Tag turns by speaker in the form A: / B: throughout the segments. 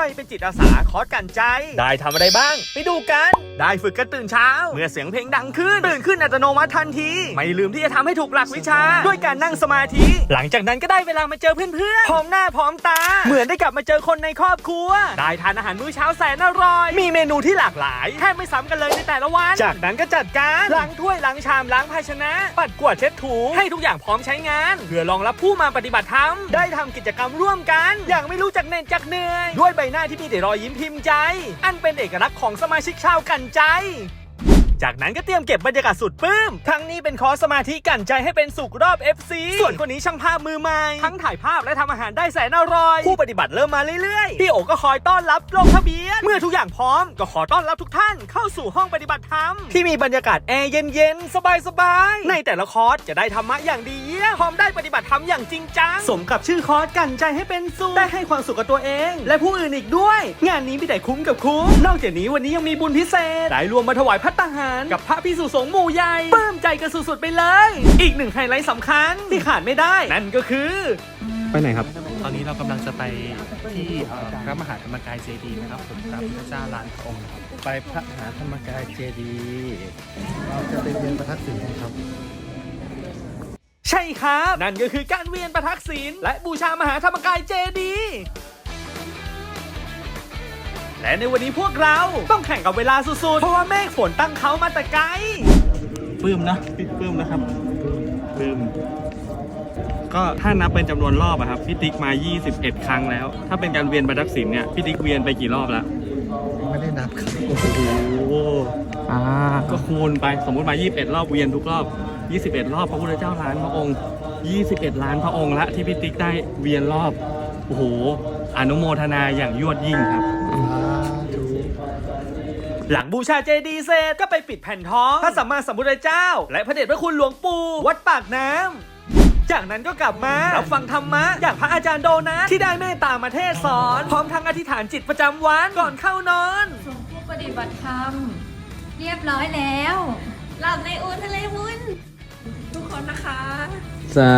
A: ไปเป็นจิตอาสาคอร์สกันใจ ได้ทำอะไรบ้าง ไปดูกัน ได้ฝึกกันตื่นเช้า เมื่อเสียงเพลงดังขึ้น ตื่นขึ้นอัตโนมัติทันที ไม่ลืมที่จะทำให้ถูกหลักวิชา ด้วยการนั่งสมาธิ หลังจากนั้นก็ได้เวลามาเจอเพื่อนๆพร้อมหน้าพร้อมตา เหมือนได้กลับมาเจอคนในครอบครัว ได้ทานอาหารมื้อเช้าแสนอร่อย มีเมนูที่หลากหลายแทบไม่ซ้ำกันเลยในแต่ละวัน จากนั้นก็จัดการล้างถ้วยล้างชามล้างภาชนะ ปัดกวาดเช็ดถูให้ทุกอย่างพร้อมใช้งาน เพื่อรองรับผู้มาปฏิบัติธรรมได้ทำกิจกรรมร่วมกัน อย่างไม่รู้จักเหน็ดจักเหนื่อยด้วยใบหน้าที่มีแต่รอยยิ้มพิมพ์ใจ อันเป็นเอกลักษณ์ของสมาชิกชาวกันใจ จากนั้นก็เตรียมเก็บบรรยากาศสุดปื้ม ทั้งนี้เป็นคอร์สสมาธิกันใจให้เป็นสุขรอบ FC ส่วนคนนี้ช่างภาพมือใหม่ ทั้งถ่ายภาพและทำอาหารได้แสนอร่อย ผู้ปฏิบัติเริ่มมาเรื่อยๆ พี่โอก็คอยต้อนรับลงทะเบียน เมื่อทุกอย่างพร้อมก็ขอต้อนรับทุกท่านเข้าสู่ห้องปฏิบัติธรรม ที่มีบรรยากาศแอร์เย็นๆ สบายๆ ในแต่ละคอร์สจะได้ธรรมะอย่างดีเยี่ยมพร้อมได้ปฏิบัติธรรมอย่างจริงจังสมกับชื่อคอร์สกันใจให้เป็นสุขได้ให้ความสุขกับตัวเอง และผู้อื่นอีกด้วย งานนี้มีแต่คุ้มกับคุ้มนอกจากนี้วันนี้ยังมีบุญพิเศษได้รวมมาถวายพัตตาหารกับพระพิสุสงฆ์หมู่ใหญ่ปลื้มใจกันสุดๆไปเลย อีกหนึ่งไฮไลท์สำคัญที่ขาดไม่ได้ นั่นก็คือ
B: ไปไหนครับ
C: ตอนนี้เรากำลังจะไปที่เอ่อพระมหาธรรมกายเจดีย์นะครับผมพระพุทธเจ้าลานพระองค์นะครับ
B: ไปพระมหาธรรมกายเจดีย์เราจะไปเรียนประทักษิณกันครับ
A: ใช่ครับ นั่นก็คือการเวียนประทักษิณและบูชามหาธรรมกายเจดีย์ และในวันนี้พวกเราต้องแข่งกับเวลาสุดๆ เพราะว่าเมฆฝนตั้งเขามาแต่ไกล
B: ปลื้มนะพี่ปลื้มนะครับปลื้มก็ถ้านับเป็นจำนวนรอบอะครับพี่ติ๊กมา 21 ครั้งแล้ว ถ้าเป็นการเวียนประทักษิณเนี่ยพี่ติ๊กเวียนไปกี่รอบแล้ว
D: ไม่ได้นับครับ
B: โอ้โหก็คูณไปสมมุติมา 21 รอบเวียนทุกรอบ 21 รอบพระพุทธเจ้าล้านพระองค์ 21 ล้านพระองค์ละที่พี่ติ๊กได้เวียนรอบโอ้โหอนุโมทนาอย่างยวดยิ่งครับ
A: หลังบูชาเจดีย์เสร็จก็ไปปิดแผ่นทองพระสัมมาสัมพุทธเจ้า และพระเดชพระคุณหลวงปู่วัดปากน้ำจากนั้นก็กลับมารับฟังธรรมะอย่างพระอาจารย์โดนัทที่ได้เมตตามาเทศน์สอน พร้อมทั้งอธิษฐานจิตประจำวันก่อนเข้านอน
E: ส่งผู้ปฏิบัติธรรม เรียบร้อยแล้วหลับในอูทะเลวุ้นทุกคนนะคะ
B: สา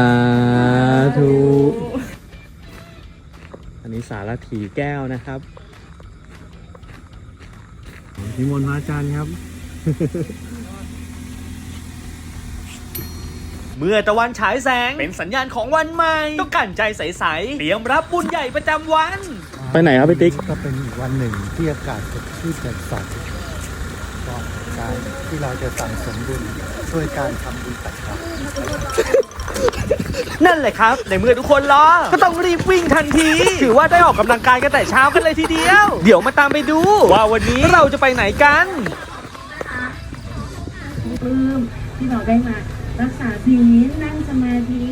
B: ธุ อันนี้สารถีแก้วนะครับ นิมนต์พระอาจารย์ครับ
A: เมื่อตะวันฉายแสงเป็นสัญญาณของวันใหม่ก็กั่นใจใส ๆ เตรียมรับบุญใหญ่ประจำวัน
B: ไปไหนครับพี่ติ๊ก
D: ก็เป็นอีกวันหนึ่งที่อากาศสดชื่นแจ่มใสก็การที่เราจะสั่งสมบุญด้วยการทำบุญตักบาตร
A: นั่นแหละครับ ในเมื่อทุกคนรอ ก็ต้องรีบวิ่งทันที ถือว่าได้ออกกำลังกายกันแต่เช้ากันเลยทีเดียว เดี๋ยวมาตามไปดู ว่าวันนี้เราจะไปไหนกัน
F: ปลื้มที่เราได้มารักษาศีลนั่งสมาธิ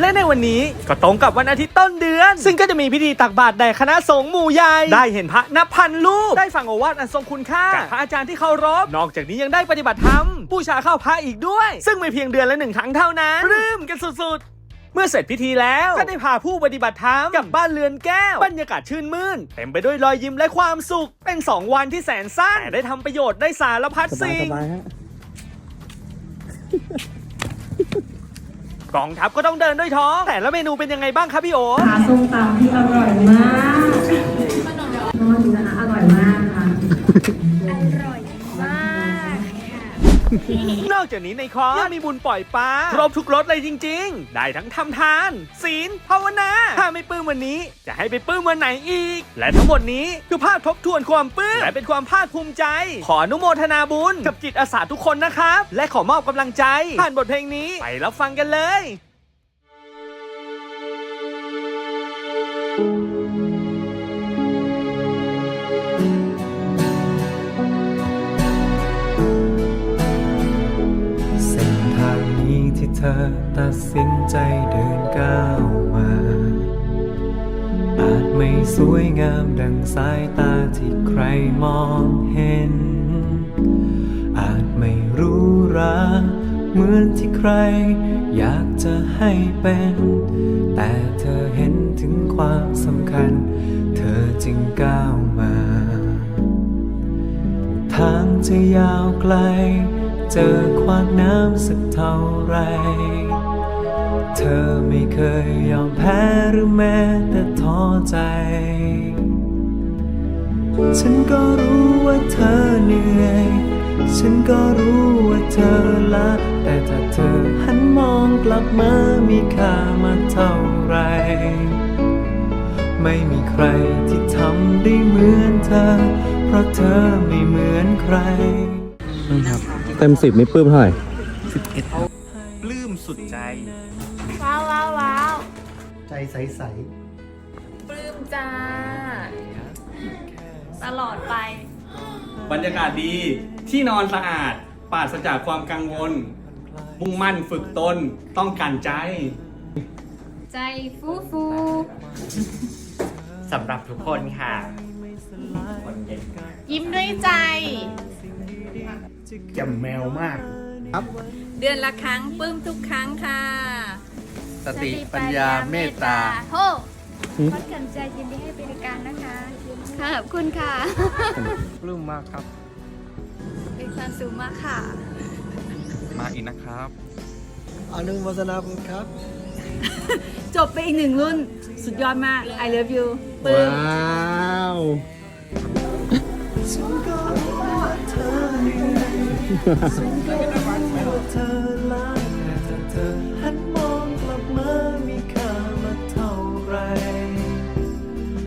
A: และในวันนี้ก็ตรงกับวันอาทิตย์ต้นเดือน ซึ่งก็จะมีพิธีตักบาตรแด่คณะสงฆ์หมู่ใหญ่ ได้เห็นพระนับพันรูป ได้ฟังโอวาทอันทรงคุณค่าจากพระอาจารย์ที่เคารพนอกจากนี้ยังได้ปฏิบัติธรรม บูชาเข้าพระอีกด้วย ซึ่งไม่เพียงเดือนละหนึ่งครั้งเท่านั้นปลื้มกันสุดๆเมื่อเสร็จพิธีแล้ว ก็ได้พาผู้ปฏิบัติธรรมกลับบ้านเรือนแก้ว บรรยากาศชื่นมื่นเต็มไปด้วยรอยยิ้มและความสุข เป็น 2 วันที่แสนสั้นแต่ได้ทำประโยชน์ได้สารพัดสิ่งกองทัพก็ต้องเดินด้วยท้อง แต่ละเมนูเป็นยังไงบ้างครับพี่โอ
F: ปลาส้มตำที่อร่อยมากนอนอยู่นะคะอร่อยมากค่ะ
A: นอกจากนี้ในคอร์สยังมีบุญปล่อยปลาครบทุกรสเลยจริง ๆ ได้ทั้งทำทาน ศีลภาวนา ถ้าไม่ปลื้มวันนี้ จะให้ไปปลื้มวันไหนอีก และทั้งหมดนี้คือภาพทบทวนความปลื้มและเป็นความภาคภูมิใจ ขออนุโมทนาบุญกับจิตอาสาทุกคนนะครับ และขอมอบกำลังใจผ่านบทเพลงนี้ไปรับฟังกันเลย
G: อตัดสินใจเดินก้าวมา อาจไม่สวยงามดังสายตาที่ใครมองเห็น อาจไม่รู้ราเหมือนที่ใคร อยากจะให้เป็น แต่เธอเห็นถึงความสำคัญ เธอจึงก้าวมา ทางจะยาวไกล เจอขวากน้ำสักเท่าไร เธอไม่เคยยอมแพ้หรือแม้แต่ท้อใจ ฉันก็รู้ว่าเธอเหนื่อย ฉันก็รู้ว่าเธอละแต่ถ้าเธอหันมองกลับมามีค่ามาเท่าไร ไม่มีใครที่ทำได้เหมือนเธอ เพราะเธอไม่เหมือนใคร ครับ
B: เต็มสิบไม่ปลื้มเท่าไหร่
C: ปลื้มสุดใจ
E: ว้าวว้าวว้าว
D: ใจใส
E: ปลื้มจ้า ตลอดไป
B: บรรยากาศดี ที่นอนสะอาด ปราศจากความกังวล มุ่งมั่นฝึกตน ต้องการใจ
E: ใจฟูฟู
A: สำหรับทุกคนค่ะ คนเย็น
E: ยิ้มด้วยใจ
D: ๆ แจ่มแมวมาก
E: เดือนละครั้งปลื้มทุกครั้งค่ะ
C: สติปัญญาเมตตา
E: โฮวัดกันใจยินดีให้บริการนะคะค่ะขอบคุณค่ะ
C: ปลื้มมากครับ
E: เป็นความสูงมากค่ะ
C: มาอีกนะครับ
D: อนุโมทนาบุญครับ
F: จบไปอีกหนึ่งรุ่น สุดยอดมาก I love you ปลื้ม
D: ว้าว
G: そんなことない。